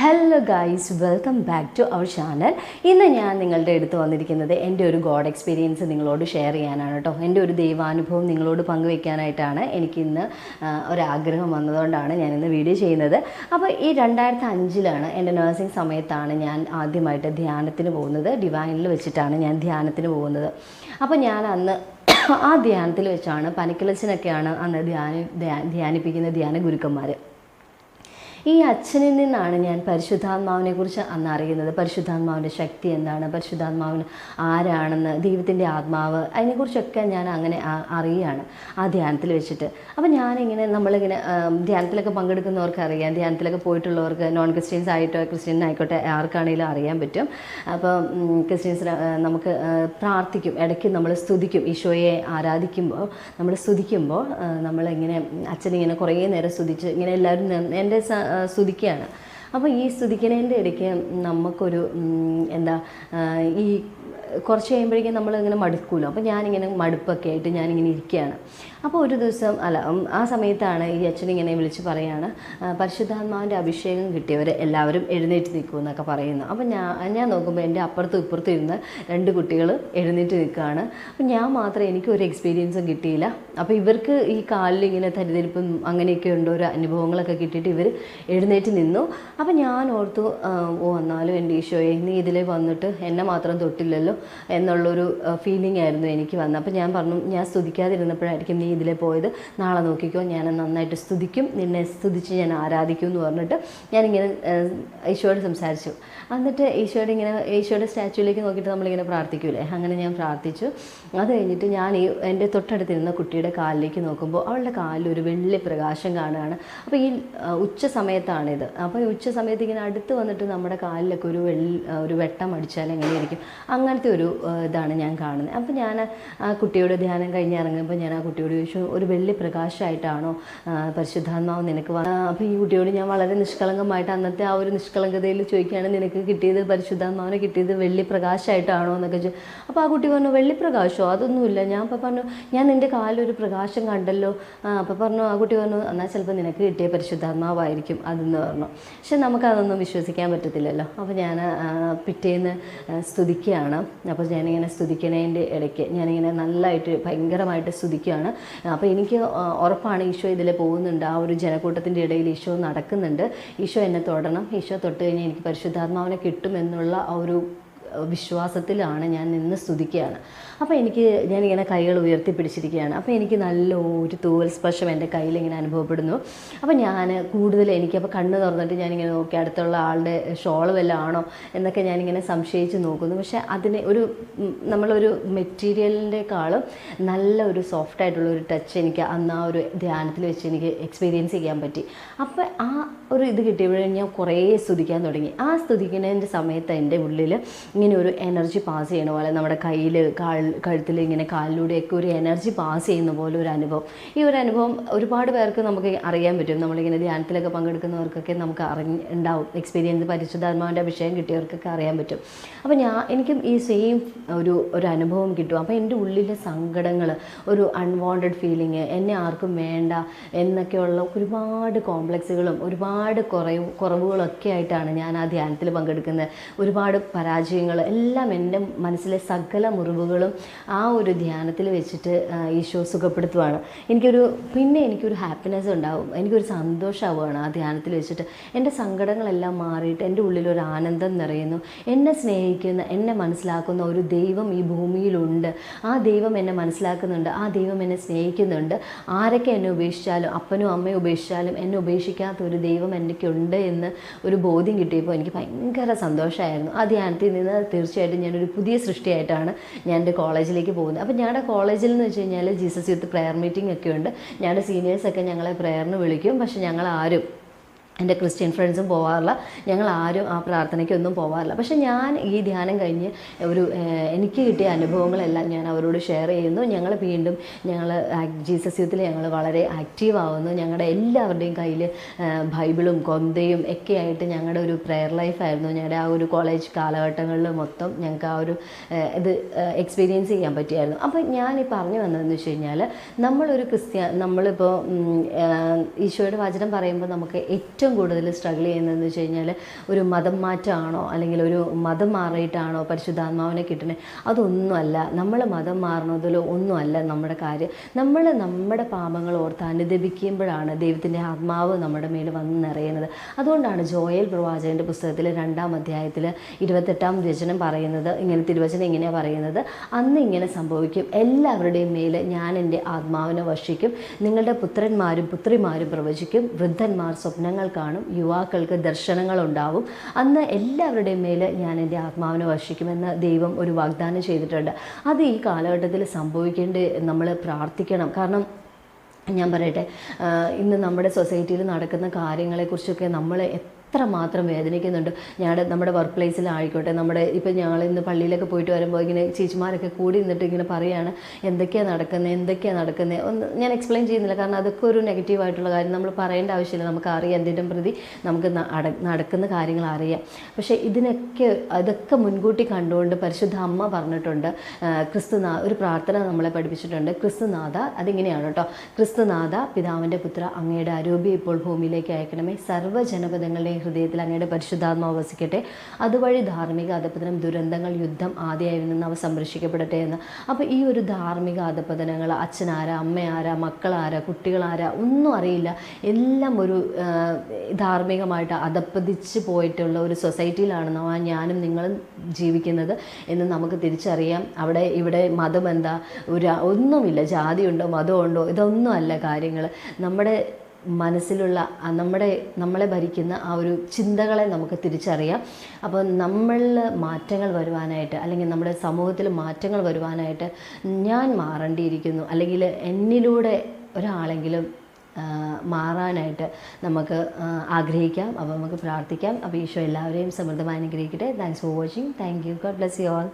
Hello guys welcome back to our channel ഇന്ന് ഞാൻ നിങ്ങളുടെ അടുത്ത് വന്നിരിക്കുന്നത് എന്റെ ഒരു ഗോഡ് എക്സ്പീരിയൻസ് നിങ്ങളോട് ഷെയർ ചെയ്യാനാണ് കേട്ടോ. എന്റെ ഒരു ദൈവാനുഭവം നിങ്ങളോട് പങ്കുവയ്ക്കാനായിട്ടാണ് എനിക്കിന്ന് ഒരാഗ്രഹം വന്നതുകൊണ്ടാണ് ഞാൻ ഇന്ന് വീഡിയോ ചെയ്യുന്നത്. അപ്പോൾ ഈ രണ്ടായിരത്തി അഞ്ചിലാണ് എന്റെ നഴ്സിംഗ് സമയത്താണ് ഞാൻ ആദ്യമായിട്ട് ധ്യാനത്തിന് പോകുന്നത്. ഡിവൈനിൽ വെച്ചിട്ടാണ് ഞാൻ ധ്യാനത്തിന് പോകുന്നത്. അപ്പോൾ ഞാൻ അന്ന് ആ ധ്യാനത്തിൽ വെച്ചാണ് പനിക്കിളച്ചിനൊക്കെയാണ് അന്ന് ധ്യാനി ധ്യാനിപ്പിക്കുന്ന ധ്യാന ഗുരുക്കന്മാർ ഈ അച്ഛനിൽ നിന്നാണ് ഞാൻ പരിശുദ്ധാത്മാവിനെ കുറിച്ച് അന്ന് അറിയുന്നത്. പരിശുദ്ധാത്മാവിന്റെ ശക്തി എന്താണ്? പരിശുദ്ധാത്മാവിന് ആരാണെന്ന്? ദൈവത്തിന്റെ ആത്മാവ്? അതിനെക്കുറിച്ചൊക്കെ ഞാൻ അങ്ങനെ അറിയുകയാണ് ആ ധ്യാനത്തിൽ വെച്ചിട്ട്. അപ്പം ഞാനിങ്ങനെ നമ്മളിങ്ങനെ ധ്യാനത്തിലൊക്കെ പങ്കെടുക്കുന്നവർക്ക് അറിയാം. ധ്യാനത്തിലൊക്കെ പോയിട്ടുള്ളവർക്ക് നോൺ ക്രിസ്ത്യൻസ് ആയിട്ടോ ക്രിസ്ത്യൻ ആയിക്കോട്ടെ ആർക്കാണെങ്കിലും അറിയാൻ പറ്റും. അപ്പോൾ ക്രിസ്ത്യൻസിന് നമുക്ക് പ്രാർത്ഥിക്കും. ഇടയ്ക്ക് നമ്മൾ സ്തുതിക്കും. ഈശോയെ ആരാധിക്കുമ്പോൾ നമ്മൾ സ്തുതിക്കുമ്പോൾ നമ്മളിങ്ങനെ അച്ഛനിങ്ങനെ കുറേ നേരം സ്തുതിച്ച് ഇങ്ങനെ എല്ലാവരും എന്റെ സ്തുതിക്കുകയാണ്. അപ്പോൾ ഈ സ്തുതിക്കുന്നതിന്റെ ഇടയ്ക്ക് നമുക്കൊരു എന്താ ഈ കുറച്ച് കഴിയുമ്പോഴേക്കും നമ്മളിങ്ങനെ മടുക്കുമല്ലോ അപ്പോൾ ഞാനിങ്ങനെ മടുപ്പൊക്കെ ആയിട്ട് ഞാനിങ്ങനെ ഇരിക്കുകയാണ്. അപ്പോൾ ഒരു ദിവസം അല്ല ആ സമയത്താണ് ഈ അച്ഛനിങ്ങനെ വിളിച്ച് പറയാണ് ആ, പരിശുദ്ധാത്മാവിന്റെ അഭിഷേകം കിട്ടിയവർ എല്ലാവരും എഴുന്നേറ്റ് നിൽക്കും എന്നൊക്കെ പറയുന്നു. അപ്പോൾ ഞാൻ ഞാൻ നോക്കുമ്പോൾ എന്റെ അപ്പുറത്തും ഇപ്പുറത്തും ഇരുന്ന് രണ്ട് കുട്ടികൾ എഴുന്നേറ്റ് നിൽക്കുകയാണ്. അപ്പോൾ ഞാൻ മാത്രം എനിക്ക് ഒരു എക്സ്പീരിയൻസും കിട്ടിയില്ല. അപ്പോൾ ഇവർക്ക് ഈ കാലിൽ ഇങ്ങനെ തരിതരിപ്പും അങ്ങനെയൊക്കെ ഉണ്ട് ഒരു അനുഭവങ്ങളൊക്കെ കിട്ടിയിട്ട് ഇവർ എഴുന്നേറ്റ് നിന്നു. അപ്പോൾ ഞാൻ ഓർത്തു ഓ എന്നാലും എന്റെ ഈശോയെ നീ ഇതിലേ വന്നിട്ട് എന്നെ മാത്രം തൊട്ടില്ലല്ലോ. എന്നുള്ളൊരു ഫീലിംഗ് ആയിരുന്നു എനിക്ക് വന്നത്. അപ്പോൾ ഞാൻ പറഞ്ഞു ഞാൻ സ്തുതിക്കാതിരുന്നപ്പോഴായിരിക്കും നീ ഇതിലെ പോയത്. നാളെ നോക്കിക്കോ ഞാൻ നന്നായിട്ട് സ്തുതിക്കും. നിന്നെ സ്തുതിച്ച് ഞാൻ ആരാധിക്കും എന്ന് പറഞ്ഞിട്ട് ഞാനിങ്ങനെ ഈശോയോട് സംസാരിച്ചു. എന്നിട്ട് ഈശോയുടെ ഇങ്ങനെ ഈശോയുടെ സ്റ്റാച്ചുവിലേക്ക് നോക്കിയിട്ട് നമ്മളിങ്ങനെ പ്രാർത്ഥിക്കൂലേ? അങ്ങനെ ഞാൻ പ്രാർത്ഥിച്ചു. അത് കഴിഞ്ഞിട്ട് ഞാൻ ഈ എന്റെ തൊട്ടടുത്തിരുന്ന കുട്ടിയുടെ കാലിലേക്ക് നോക്കുമ്പോൾ അവളുടെ കാലിൽ ഒരു വെള്ളി പ്രകാശം കാണുകയാണ്. അപ്പോൾ ഈ ഉച്ച സമയത്താണിത്. അപ്പോൾ ഈ ഉച്ച സമയത്ത് ഇങ്ങനെ അടുത്ത് വന്നിട്ട് നമ്മുടെ കാലിലൊക്കെ ഒരു വെള്ളി ഒരു വെട്ടം അടിച്ചാൽ എങ്ങനെയായിരിക്കും? അങ്ങനത്തെ ഒരു ഇതാണ് ഞാൻ കാണുന്നത്. അപ്പോൾ ഞാൻ ആ കുട്ടിയോട് ധ്യാനം കഴിഞ്ഞ് ഇറങ്ങുമ്പോൾ ഞാൻ ആ കുട്ടിയോട് ചോദിച്ചു ഒരു വലിയ പ്രകാശമായിട്ടാണോ പരിശുദ്ധാത്മാവ് നിനക്ക് അപ്പോൾ ഈ കുട്ടിയോട് ഞാൻ വളരെ നിഷ്കളങ്കമായിട്ട് അന്നത്തെ ആ ഒരു നിഷ്കളങ്കതയിൽ ചോദിക്കുകയാണ് നിനക്ക് കിട്ടിയത് പരിശുദ്ധാത്മാവിനെ കിട്ടിയത് വെള്ളി പ്രകാശമായിട്ടാണോ എന്നൊക്കെ ചോദിച്ചു അപ്പോൾ ആ കുട്ടി പറഞ്ഞു വെള്ളി പ്രകാശമോ അതൊന്നുമില്ല. ഞാൻ അപ്പോൾ പറഞ്ഞു ഞാൻ നിന്റെ കാലിലൊരു പ്രകാശം കണ്ടല്ലോ. അപ്പോൾ പറഞ്ഞു ആ കുട്ടി പറഞ്ഞു എന്നാൽ ചിലപ്പോൾ നിനക്ക് കിട്ടിയ പരിശുദ്ധാത്മാവായിരിക്കും അതെന്ന് പറഞ്ഞു. പക്ഷെ നമുക്കതൊന്നും വിശ്വസിക്കാൻ പറ്റത്തില്ലല്ലോ. അപ്പോൾ ഞാൻ പിറ്റേന്ന് സ്തുതിക്കുകയാണ്. അപ്പോൾ ഞാനിങ്ങനെ സ്തുതിക്കണേന്റെ ഇടയ്ക്ക് ഞാനിങ്ങനെ നല്ലതായിട്ട് ഭയങ്കരമായിട്ട് സ്തുതിക്കുകയാണ്. അപ്പോൾ എനിക്ക് ഉറപ്പാണ് ഈശോ ഇതിൽ പോകുന്നുണ്ട്. ആ ഒരു ജനക്കൂട്ടത്തിന്റെ ഇടയിൽ ഈശോ നടക്കുന്നുണ്ട്. ഈശോ എന്നെ തൊടണം. ഈശോ തൊട്ട് കഴിഞ്ഞാൽ എനിക്ക് പരിശുദ്ധാത്മാവിനെ കിട്ടുമെന്നുള്ള ആ ഒരു വിശ്വാസത്തിലാണ് ഞാൻ നിന്ന് സ്തുതിക്കുകയാണ്. അപ്പോൾ എനിക്ക് ഞാനിങ്ങനെ കൈകൾ ഉയർത്തി പിടിച്ചിരിക്കുകയാണ്. അപ്പോൾ എനിക്ക് നല്ല ഒരു തൂവൽ സ്പർശം എന്റെ കയ്യിൽ ഇങ്ങനെ അനുഭവപ്പെടുന്നു. അപ്പോൾ ഞാൻ കൂടുതൽ എനിക്കപ്പോൾ കണ്ണ് തുറന്നിട്ട് ഞാനിങ്ങനെ നോക്കി അടുത്തുള്ള ആളുടെ ഷോൾ വല്ലതും ആണോ എന്നൊക്കെ ഞാനിങ്ങനെ സംശയിച്ച് നോക്കുന്നു. പക്ഷേ അതിനെ ഒരു നമ്മളൊരു മെറ്റീരിയലിന്റെക്കാളും നല്ല ഒരു സോഫ്റ്റ് ആയിട്ടുള്ള ഒരു ടച്ച് എനിക്ക് അന്ന് ആ ഒരു ധ്യാനത്തിൽ വെച്ച് എനിക്ക് എക്സ്പീരിയൻസ് ചെയ്യാൻ പറ്റി. അപ്പോൾ ആ ഒരു ഇത് കിട്ടിയപ്പോഴും ഞാൻ കുറേ സ്തുതിക്കാൻ തുടങ്ങി. ആ സ്തുതിക്കുന്നതിന്റെ സമയത്ത് എന്റെ ഉള്ളിൽ ഇങ്ങനെ ഒരു എനർജി പാസ് ചെയ്യണ പോലെ നമ്മുടെ കയ്യിൽ കാൽ കഴുത്തിൽ ഇങ്ങനെ കാലിലൂടെയൊക്കെ ഒരു എനർജി പാസ് ചെയ്യുന്ന പോലെ ഒരു അനുഭവം. ഈ ഒരു അനുഭവം ഒരുപാട് പേർക്ക് നമുക്ക് അറിയാൻ പറ്റും. നമ്മളിങ്ങനെ ധ്യാനത്തിലൊക്കെ പങ്കെടുക്കുന്നവർക്കൊക്കെ നമുക്ക് അറിഞ്ഞ് ഉണ്ടാവും. എക്സ്പീരിയൻസ് പരിശുദ്ധാത്മാവിന്റെ അഭിഷേകം കിട്ടിയവർക്കൊക്കെ അറിയാൻ പറ്റും. അപ്പോൾ ഞാൻ എനിക്കും ഈ സെയിം ഒരു ഒരു അനുഭവം കിട്ടും. അപ്പോൾ എന്റെ ഉള്ളിലെ സങ്കടങ്ങൾ ഒരു അൺവാണ്ടഡ് ഫീലിങ് എന്നെ ആർക്കും വേണ്ട എന്നൊക്കെയുള്ള ഒരുപാട് കോംപ്ലക്സുകളും ഒരുപാട് കുറവ് കുറവുകളൊക്കെ ആയിട്ടാണ് ഞാൻ ആ ധ്യാനത്തിൽ പങ്കെടുക്കുന്നത്. ഒരുപാട് പരാജയങ്ങൾ എല്ലാം എന്റെ മനസ്സിലെ സകല മുറിവുകളും ആ ഒരു ധ്യാനത്തിൽ വെച്ചിട്ട് ഈശോ സുഖപ്പെടുത്തുവാണ്. എനിക്കൊരു പിന്നെ എനിക്കൊരു ഹാപ്പിനെസ് ഉണ്ടാവും. എനിക്കൊരു സന്തോഷമാവുകയാണ് ആ ധ്യാനത്തിൽ വെച്ചിട്ട്. എന്റെ സങ്കടങ്ങളെല്ലാം മാറിയിട്ട് എന്റെ ഒരു ആനന്ദം നിറയുന്നു. എന്നെ സ്നേഹിക്കുന്ന എന്നെ മനസ്സിലാക്കുന്ന ഒരു ദൈവം ഈ ഭൂമിയിലുണ്ട്. ആ ദൈവം എന്നെ മനസ്സിലാക്കുന്നുണ്ട്. ആ ദൈവം എന്നെ സ്നേഹിക്കുന്നുണ്ട്. ആരൊക്കെ എന്നെ ഉപേക്ഷിച്ചാലും അപ്പനും അമ്മയും ഉപേക്ഷിച്ചാലും എന്നെ ഉപേക്ഷിക്കാത്ത ഒരു ദൈവം എനിക്കുണ്ട് എന്ന് ഒരു ബോധ്യം കിട്ടിയപ്പോൾ എനിക്ക് ഭയങ്കര സന്തോഷമായിരുന്നു. ആ ധ്യാനത്തിൽ നിന്ന് തീർച്ചയായിട്ടും ഞാനൊരു പുതിയ സൃഷ്ടിയായിട്ടാണ് ഞാൻ എന്റെ കോളേജിലേക്ക് പോകുന്നത്. അപ്പോൾ ഞങ്ങളുടെ കോളേജിൽ എന്ന് വെച്ച് കഴിഞ്ഞാൽ ജീസസ് യൂത്ത് പ്രെയർ മീറ്റിംഗ് ഒക്കെ ഉണ്ട്. ഞങ്ങളുടെ സീനിയേഴ്സൊക്കെ ഞങ്ങളെ പ്രെയറിന് വിളിക്കും. പക്ഷെ ഞങ്ങൾ ആരും എന്റെ ക്രിസ്ത്യൻ ഫ്രണ്ട്സും പോകാറില്ല ഞങ്ങൾ ആരും ആ പ്രാർത്ഥനയ്ക്കൊന്നും പോകാറില്ല പക്ഷെ ഞാൻ ഈ ധ്യാനം കഴിഞ്ഞ് ഒരു എനിക്ക് കിട്ടിയ അനുഭവങ്ങളെല്ലാം ഞാൻ അവരോട് ഷെയർ ചെയ്യുന്നു. ഞങ്ങൾ വീണ്ടും ഞങ്ങൾ ജീസസ് യൂത്തിൽ ഞങ്ങൾ വളരെ ആക്റ്റീവ് ആവുന്നു. ഞങ്ങളുടെ എല്ലാവരുടെയും കയ്യിൽ ബൈബിളും കൊന്തയും ഒക്കെ ആയിട്ട് ഞങ്ങളുടെ ഒരു പ്രെയർ ലൈഫായിരുന്നു ഞങ്ങളുടെ ആ ഒരു കോളേജ് കാലഘട്ടങ്ങളിൽ മൊത്തം ഞങ്ങൾക്ക് ആ ഒരു ഇത് എക്സ്പീരിയൻസ് ചെയ്യാൻ പറ്റിയായിരുന്നു. അപ്പോൾ ഞാൻ ഈ പറഞ്ഞു വന്നതെന്ന് വെച്ച് കഴിഞ്ഞാൽ നമ്മളൊരു ക്രിസ്ത്യ നമ്മളിപ്പോൾ ഈശോയുടെ വചനം പറയുമ്പോൾ നമുക്ക് ഏറ്റവും ഏറ്റവും കൂടുതൽ സ്ട്രഗിൾ ചെയ്യുന്നതെന്ന് വെച്ച് കഴിഞ്ഞാൽ ഒരു മതം മാറ്റമാണോ അല്ലെങ്കിൽ ഒരു മതം മാറിയിട്ടാണോ പരിശുദ്ധാത്മാവിനെ കിട്ടണേ അതൊന്നുമല്ല. നമ്മൾ മതം മാറണതിലോ ഒന്നുമല്ല നമ്മുടെ കാര്യം. നമ്മൾ നമ്മുടെ പാപങ്ങൾ ഓർത്ത് അനുദപിക്കുമ്പോഴാണ് ദൈവത്തിന്റെ ആത്മാവ് നമ്മുടെ മേൽ വന്ന് നിറയുന്നത്. അതുകൊണ്ടാണ് ജോയൽ പ്രവാചകന്റെ പുസ്തകത്തിൽ രണ്ടാം അധ്യായത്തിൽ ഇരുപത്തെട്ടാം വചനം പറയുന്നത് ഇങ്ങനെ തിരുവചനം ഇങ്ങനെയാണ് പറയുന്നത്. അന്ന് ഇങ്ങനെ സംഭവിക്കും. എല്ലാവരുടെയും മേൽ ഞാൻ എന്റെ ആത്മാവിനെ വർഷിക്കും. നിങ്ങളുടെ പുത്രന്മാരും പുത്രിമാരും പ്രവചിക്കും. വൃദ്ധന്മാർ സ്വപ്നങ്ങൾ കാണും. യുവാക്കൾക്ക് ദർശനങ്ങൾ ഉണ്ടാവും അന്ന് എല്ലാവരുടെയും മേൽ ഞാൻ എന്റെ ആത്മാവിനെ വർഷിക്കുമെന്ന് ദൈവം ഒരു വാഗ്ദാനം ചെയ്തിട്ടുണ്ട്. അത് ഈ കാലഘട്ടത്തിൽ സംഭവിക്കേണ്ടി നമ്മൾ പ്രാർത്ഥിക്കണം. കാരണം ഞാൻ പറയട്ടെ ഇന്ന് നമ്മുടെ സൊസൈറ്റിയിൽ നടക്കുന്ന കാര്യങ്ങളെക്കുറിച്ചൊക്കെ നമ്മൾ എത്രമാത്രം വേദനിക്കുന്നുണ്ട്. ഞങ്ങളുടെ നമ്മുടെ വർക്ക് പ്ലേസിലായിക്കോട്ടെ നമ്മുടെ ഇപ്പം ഞങ്ങൾ ഇന്ന് പള്ളിയിലൊക്കെ പോയിട്ട് വരുമ്പോൾ ഇങ്ങനെ ചേച്ചിമാരൊക്കെ കൂടി നിന്നിട്ട് ഇങ്ങനെ പറയുകയാണ് എന്തൊക്കെയാണ് നടക്കുന്നത് എന്തൊക്കെയാണ് നടക്കുന്നത് ഒന്ന് ഞാൻ എക്സ്പ്ലെയിൻ ചെയ്യുന്നില്ല. കാരണം അതൊക്കെ ഒരു നെഗറ്റീവ് ആയിട്ടുള്ള കാര്യം. നമ്മൾ പറയേണ്ട ആവശ്യമില്ല. നമുക്ക് അറിയാം എന്തിന്റെ പ്രതി നമുക്ക് നടക്കുന്ന കാര്യങ്ങൾ അറിയാം. പക്ഷേ ഇതിനൊക്കെ അതൊക്കെ മുൻകൂട്ടി കണ്ടുകൊണ്ട് പരിശുദ്ധ അമ്മ പറഞ്ഞിട്ടുണ്ട്. ക്രിസ്തുനാ ഒരു പ്രാർത്ഥന നമ്മളെ പഠിപ്പിച്ചിട്ടുണ്ട്. ക്രിസ്തുനാഥ അതിങ്ങനെയാണ് കേട്ടോ ക്രിസ്തുനാഥ പിതാവിന്റെ പുത്ര അങ്ങയുടെ അരൂപി ഇപ്പോൾ ഭൂമിയിലേക്ക് അയക്കണമേ. സർവജനപദങ്ങളുടെയും ഹൃദയത്തിൽ അങ്ങയുടെ പരിശുദ്ധാത്മാവ് വസിക്കട്ടെ. അതുവഴി ധാർമ്മിക അധപതനം ദുരന്തങ്ങൾ യുദ്ധം ആദ്യമായി നിന്ന് അവ സംരക്ഷിക്കപ്പെടട്ടെ എന്ന്. അപ്പോൾ ഈ ഒരു ധാർമ്മിക അധപതനങ്ങൾ അച്ഛനാരാ അമ്മയാരാ മക്കളാരാ കുട്ടികളാരാ ഒന്നും അറിയില്ല. എല്ലാം ഒരു ധാർമ്മികമായിട്ട് അധപ്പതിച്ച് പോയിട്ടുള്ള ഒരു സൊസൈറ്റിയിലാണ് ഞാനും നിങ്ങളും ജീവിക്കുന്നത് എന്ന് നമുക്ക് തിരിച്ചറിയാം. അവിടെ ഇവിടെ മതം എന്താ ഒരു ഒന്നുമില്ല. ജാതിയുണ്ടോ മതമുണ്ടോ? ഇതൊന്നും അല്ല കാര്യങ്ങൾ നമ്മുടെ മനസ്സിലുള്ള നമ്മുടെ നമ്മളെ ഭരിക്കുന്ന ആ ഒരു ചിന്തകളെ നമുക്ക് തിരിച്ചറിയാം. അപ്പോൾ നമ്മളിൽ മാറ്റങ്ങൾ വരുവാനായിട്ട് അല്ലെങ്കിൽ നമ്മുടെ സമൂഹത്തിൽ മാറ്റങ്ങൾ വരുവാനായിട്ട് ഞാൻ മാറേണ്ടിയിരിക്കുന്നു. അല്ലെങ്കിൽ എന്നിലൂടെ ഒരാളെങ്കിലും മാറാനായിട്ട് നമുക്ക് ആഗ്രഹിക്കാം. അപ്പോൾ നമുക്ക് പ്രാർത്ഥിക്കാം. അപ്പോൾ ഈശോ എല്ലാവരെയും സമൃദ്ധമായി അനുഗ്രഹിക്കട്ടെ. Thanks for watching thank you God bless you all